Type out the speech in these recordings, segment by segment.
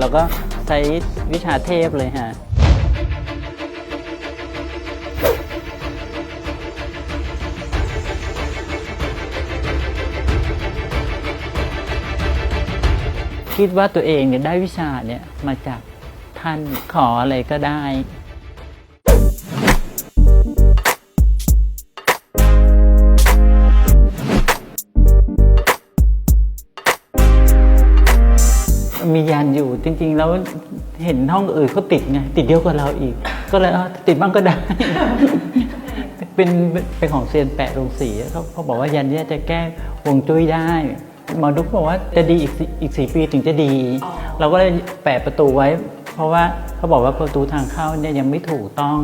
เราก็ใช้วิชาเทพเลยฮะคิดว่าตัวเองเนี่ยได้วิชาเนี่ยมาจากท่านขออะไรก็ได้ มียันอยู่จริง ๆ แล้วเห็นห้องอื่นเขาติดไงติดเยอะกว่าเราอีก ก็เลยติดบ้างก็ได้ เป็นเป็นของเซียนแปะโรงสีเขาเขาบอกว่ายันเนี้จะแก้ฮวงจุ้ยได้หมอดุกบอกว่าจะดีอีกสี่อีกสปีถึงจะดี เราก็เลยแปะประตูไว้ เพราะว่าเขาบอกว่าประตูทางเข้าเนี่ยยังไม่ถูกต้อง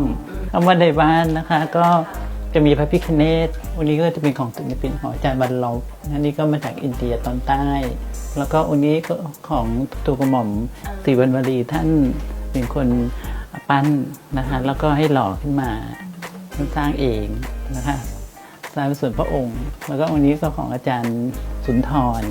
คำว่าในบ้านนะคะ ก็จะมีพระพิคเนตวันนี้ก็จะเป็นของศิลปินของอาจารย์บรรลบอันนี้ก็มาจากอินเดียตอนใต้ แล้วก็องค์นี้ก็ของตัวกระหม่อมสีวรรณวรีท่านเป็นคนปั้นนะคะแล้วก็ให้หล่อขึ้นมาท่านสร้างเองนะคะสร้างเป็นส่วนพระองค์ แล้วก็องค์นี้ก็ของอาจารย์สุนทร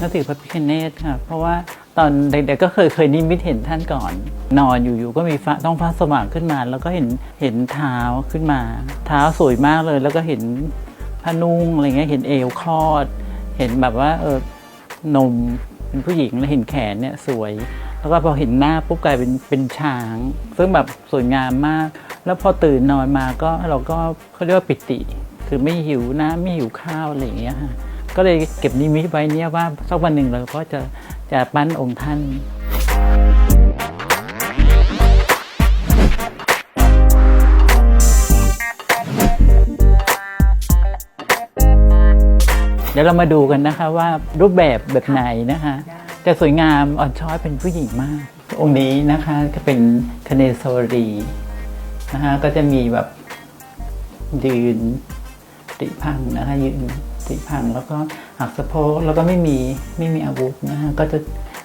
นับถือพระพิฆเนศค่ะเพราะว่า ตอนเด็กๆก็เคยเคยนิมิตเห็นท่านก่อน นอนอยู่ๆก็มีฟ้าต้องฟ้าสว่างขึ้นมา แล้วก็เห็นเห็นเท้าขึ้นมา เท้าสวยมากเลย แล้วก็เห็นผ้านุ่งอะไรเงี้ยเห็นเอวคลอด เห็นแบบว่าเออนมเป็นผู้หญิงแล้วเห็นแขนเนี่ยสวย แล้วก็พอเห็นหน้าปุ๊บกลายเป็นเป็นช้าง ซึ่งแบบสวยงามมาก แล้วพอตื่นนอนมาก็เราก็เขาเรียกว่าปิติ คือไม่หิวน้ำไม่หิวข้าวอะไรอย่างเงี้ยก็เลยเก็บนิมิตไว้เนี่ยว่าสักวันหนึ่งเราก็จะ จะปั้นองค์ท่านเดี๋ยวเรามาดูกันนะคะว่ารูปแบบแบบไหนนะคะจะสวยงามอ่อนช้อยเป็นผู้หญิงมาก องค์นี้นะคะจะเป็นคเนศวรีนะคะก็จะมีแบบยืนติพังนะคะยืน ติพังแล้วก็หักสะโพกแล้วก็ไม่มีไม่มีอาวุธนะคะก็จะ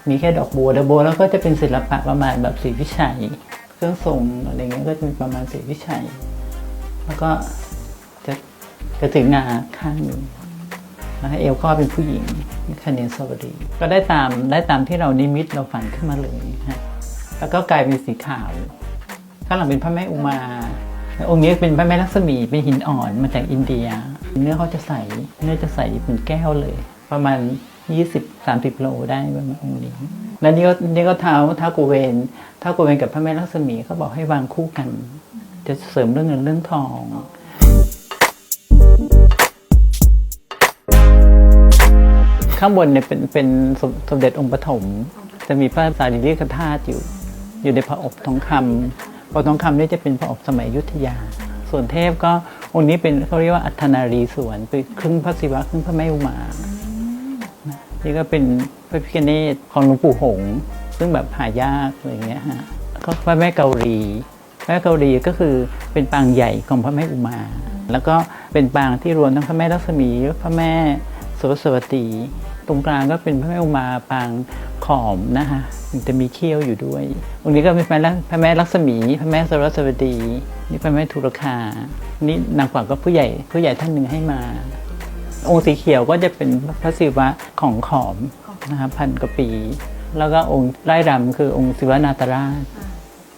มีแค่ดอกบัวดอกบัวแล้วก็จะเป็นศิลปะประมาณแบบสีวิชัย เครื่องทรงอะไรเงี้ยก็จะมีประมาณสีวิชัย แล้วก็จะจะถึงงาข้างหนึ่งนะคะเอวก็เป็นผู้หญิงคะแนสวดีก็ได้ตามได้ตามที่เรานิมิตเราฝันขึ้นมาเลยฮะแล้วก็กลายเป็นสีขาวข้างหลังเป็นพระแม่อุมา องค์นี้เป็นพระแม่ลักษมีเป็นหินอ่อนมาจากอินเดีย เนื้อเขาจะใส เนื้อจะใสเหมือนแก้วเลย ประมาณ 20-30 โลได้ประมาณองค์นี้ แล้วนี่ก็นี่ก็เท้าเท้ากูเวนเท้ากูเวนกับพระแม่ลักษมีเขาบอกให้วางคู่กัน จะเสริมเรื่องเงินเรื่องทองข้างบนเนี่ยเป็นเป็นสมสมเด็จองค์ปฐมจะมีพระสารีริกธาตุอยู่ อยู่ในพระอบทองคำพระทองคำนี่จะเป็นพระอบสมัยยุทธยา ส่วนเทพก็องค์นี้เป็นเขาเรียกว่าอัฏฐนารีสวนเป็นครึ่งพระศิวะครึ่งพระแม่อุมานี่ก็เป็นพระพิฆเนศของหลวงปู่หงซึ่งแบบหายากอะไรเงี้ยฮะก็พระแม่เกาหลีพระแม่เกาหลีก็คือเป็นปางใหญ่ของพระแม่อุมา แล้วก็เป็นปางที่รวมทั้งพระแม่ลักษมีพระแม่สรสวตี ตรงกลางก็เป็นพระแม่อุมาปางขอมนะคะมันจะมีเขี้ยวอยู่ด้วยองค์นี้ก็เป็นพระแม่พระแม่ลักษมีพระแม่สรสวตีนี่พระแม่ทุรคา นี่นางกวักก็ผู้ใหญ่ผู้ใหญ่ท่านหนึ่งให้มา องค์สีเขียวก็จะเป็นพระศิวะของขอมนะคะพันกว่าปี แล้วก็องค์ไร่รำคือองค์ศิวนาตราช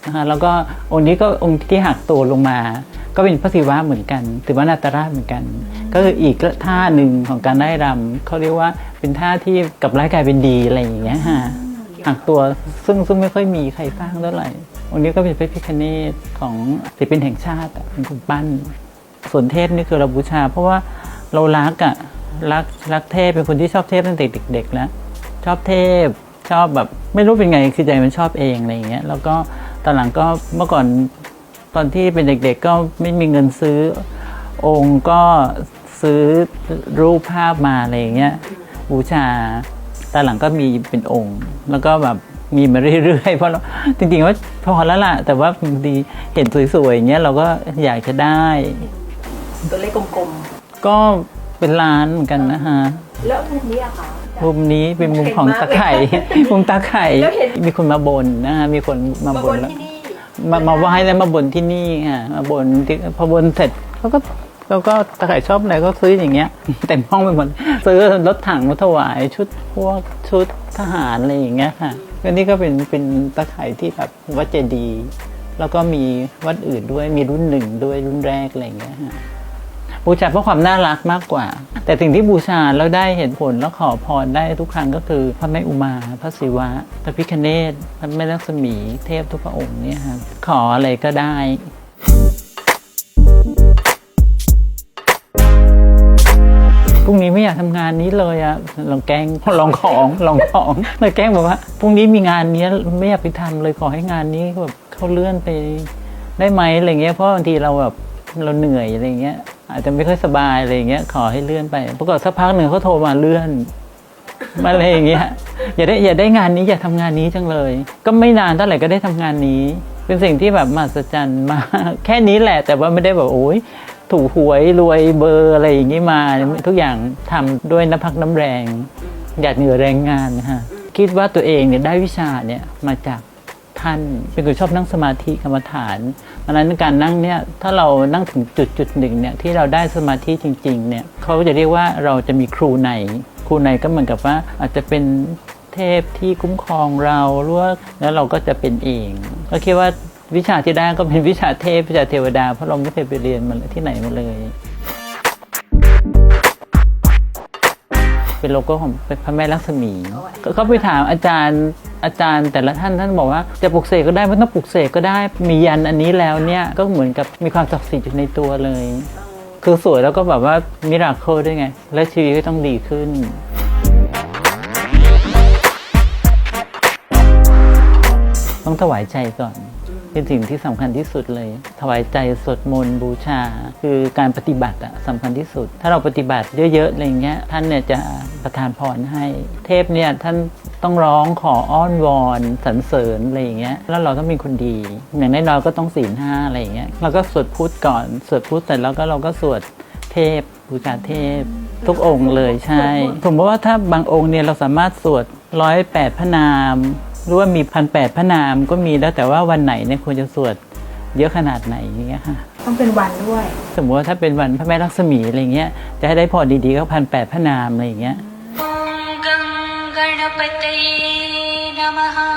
นะคะแล้วก็องค์นี้ก็องค์ที่หักตัวลงมา ก็เป็นพระศิวะเหมือนกันศิวนาตราชเหมือนกัน ก็คืออีกท่าหนึ่งของการไร่รำเขาเรียกว่าเป็นท่าที่กลับร้ายกลายเป็นดีอะไรอย่างเงี้ยฮะหักตัวซึ่งซึ่งไม่ค่อยมีใครสร้างเท่าไหร่องค์นี้ก็เป็นพระพิฆเนศของศิลปินแห่งชาติอะเป็นคนปั้นส่วนเทพนี่คือเราบูชา เพราะว่าเรารักอะรักรักเทพเป็นคนที่ชอบเทพตั้งแต่เด็กๆแล้วชอบเทพชอบแบบไม่รู้เป็นไงคือใจมันชอบเองอะไรอย่างเงี้ยแล้วก็ตอนหลังก็เมื่อก่อน ตอนที่เป็นเด็กๆก็ไม่มีเงินซื้อองค์ก็ซื้อรูปภาพมาอะไรอย่างเงี้ยบูชาตอนหลังก็มีเป็นองค์ แล้วก็แบบมีมาเรื่อยๆเพราะเราจริงๆว่าพอแล้วล่ะ แต่ว่าบางทีเห็นสวยๆอย่างเงี้ยเราก็อยากจะได้ ตัวเลขกลมก็เป็นร้านเหมือนกันนะฮะๆแล้วมุมนี้อะคะมุมนี้เป็นมุมของตะไคร่มุมตะไคร่แล้วเห็นมีคนมาบนนะฮะมีคนมามาบบนนแล้วที่นี่ มามาไหว้แล้วมาบนที่นี่ค่ะ มาบนที่พอบนเสร็จเขาก็แล้วก็ตะไคร่ชอบอะไรก็ซื้ออย่างเงี้ยเต็มห้องไปหมดซื้อรถถังมาถวายชุดพวกชุดทหารอะไรอย่างเงี้ยค่ะอันนี้ก็เป็นเป็นตะไคร่ที่แบบวัดเจดีย์แล้วก็มีวัดอื่นด้วยมีรุ่นหนึ่งด้วยรุ่นแรกอะไรอย่างเงี้ยค่ะ บูชาเพราะความน่ารักมากกว่า แต่สิ่งที่บูชาแล้วได้เห็นผลแล้วขอพรได้ทุกครั้งก็คือพระแม่อุมา พระศิวะ พระพิคเนศพระแม่ลักษมีเทพทุกพระองค์เนี่ยครับขออะไรก็ได้พรุ่งนี้ไม่อยากทำงานนี้เลยอะลองแกงลองของลองของเลยแกงบอกว่าพรุ่งนี้มีงานนี้ไม่อยากไปทำเลยขอให้งานนี้แบบเขาเลื่อนไปได้ไหมอะไรเงี้ยเพราะบางทีเราแบบเราเหนื่อยอะไรเงี้ย อาจจะไม่ค่อยสบายอะไรเงี้ยขอให้เลื่อนไปปรากฏสักพักหนึ่งเขาโทรมาเลื่อนมาอะไรอย่างเงี้ยอย่าได้อย่าได้งานนี้อย่าทำงานนี้จังเลย ก็ไม่นานเท่าไหร่ก็ได้ทำงานนี้ เป็นสิ่งที่แบบมหัศจรรย์มากแค่นี้แหละ แต่ว่าไม่ได้แบบโอ้ยถูกหวยรวยเบอร์อะไรอย่างงี้มา ทุกอย่างทำด้วยน้ำพักน้ำแรงหยาดเหงื่อแรงงานนะคะคิดว่าตัวเองเนี่ยได้วิชาเนี่ยมาจาก ท่านเป็นคนชอบนั่งสมาธิกรรมฐานเพราะนั้นการนั่งเนี่ยถ้าเรานั่งถึงจุดจุดหนึ่งเนี่ยที่เราได้สมาธิจริงๆเนี่ยเขาจะเรียกว่าเราจะมีครูในครูในก็เหมือนกับว่าอาจจะเป็นเทพที่คุ้มครองเราหรือว่าแล้วเราก็จะเป็นเองก็คิดว่าวิชาที่ได้ก็เป็นวิชาเทพวิชาเทวดาเพราะเราไม่เคยไปเรียนมันที่ไหนมาเลย เป็นโลโก้ของพระแม่ลักษมีก็เขาไปถามอาจารย์อาจารย์ แต่ละท่านท่านบอกว่าจะปลุกเสกก็ได้ไม่ต้องปลุกเสกก็ได้มียันอันนี้แล้วเนี่ยก็เหมือนกับมีความศักดิ์สิทธิ์อยู่ในตัวเลย คือสวยแล้วก็แบบว่ามิราเคิลด้วยไง และชีวิตก็ต้องดีขึ้นต้องถวายใจก่อน เป็นสิ่งที่สำคัญที่สุดเลย ถวายใจสวดมนต์บูชา คือการปฏิบัติอะสำคัญที่สุด ถ้าเราปฏิบัติเยอะๆอะไรเงี้ยท่านเนี่ยจะประทานพรให้ เทพเนี่ยท่านต้องร้องขออ้อนวอนสรรเสริญอะไรอย่างเงี้ยแล้วเราต้องเป็นคนดีอย่างน้อยๆก็ต้องศีลห้าอะไรอย่างเงี้ยเราก็สวดพุทธก่อนสวดพุทธเสร็จแล้วก็เราก็สวดเทพบูชาเทพ ทุกองค์เลยใช่ ผมว่าถ้าบางองค์เนี่ยเราสามารถสวดร้อยแปดพระนาม รู้ว่ามีพันแปดพระนามก็มีแล้วแต่ว่าวันไหนเนี่ยควรจะสวดเยอะขนาดไหนอย่างเงี้ยค่ะ ต้องเป็นวันด้วย สมมติว่าถ้าเป็นวันพระแม่ลักษมีอะไรเงี้ยจะให้ได้พอดีๆก็พันแปดพระนามอะไรเงี้ย กังกณปตยนมหา